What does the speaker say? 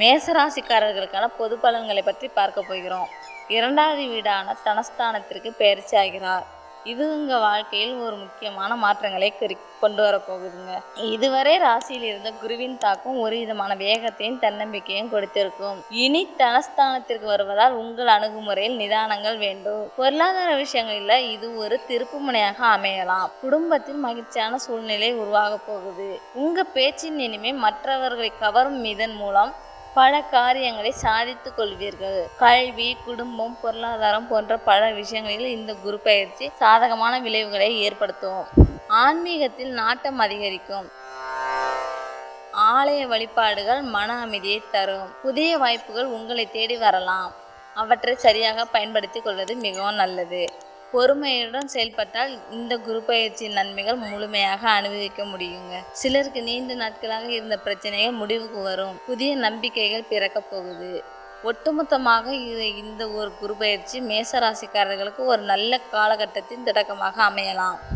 மேசராசிக்காரர்களுக்கான பொது பலன்களை பற்றி பார்க்க போகிறோம். இரண்டாவது வீடான தனஸ்தானத்திற்கு பயிற்சி ஆகிறார். இது உங்கள் வாழ்க்கையில் ஒரு முக்கியமான மாற்றங்களை குறி கொண்டு வரப்போகுதுங்க இதுவரை ராசியில் இருந்த குருவின் தாக்கம் ஒரு விதமான வேகத்தையும் தன்னம்பிக்கையும் கொடுத்திருக்கும். இனி தனஸ்தானத்திற்கு வருவதால் உங்கள் அணுகுமுறையில் நிதானங்கள் வேண்டும். பொருளாதார விஷயங்களில் இது ஒரு திருப்பு முனையாக அமையலாம். குடும்பத்தில் மகிழ்ச்சியான சூழ்நிலை உருவாக போகுது. உங்க பேச்சின் இனிமே மற்றவர்களை கவரும் இதன் மூலம் பல காரியங்களை சாதித்துக் கொள்வீர்கள். கல்வி குடும்பம் பொருளாதாரம் போன்ற பல விஷயங்களில் இந்த குரு பயிற்சி சாதகமான விளைவுகளை ஏற்படுத்தும். ஆன்மீகத்தில் நாட்டம் அதிகரிக்கும். ஆலய வழிபாடுகள் மன அமைதியை தரும். புதிய வாய்ப்புகள் உங்களை தேடி வரலாம். அவற்றை சரியாக பயன்படுத்திக் கொள்வது மிகவும் நல்லது. பொறுமையுடன் செயல்பட்டால் இந்த குரு பயிற்சியின் நன்மைகள் முழுமையாக அனுபவிக்க முடியுங்க. சிலருக்கு நீண்ட நாட்களாக இருந்த பிரச்சனைகள் முடிவுக்கு வரும். புதிய நம்பிக்கைகள் பிறக்கப் போகுது. ஒட்டுமொத்தமாக இது இந்த ஒரு குரு பயிற்சி மேச ராசிக்காரர்களுக்கு ஒரு நல்ல காலகட்டத்தின் தொடக்கமாக அமையலாம்.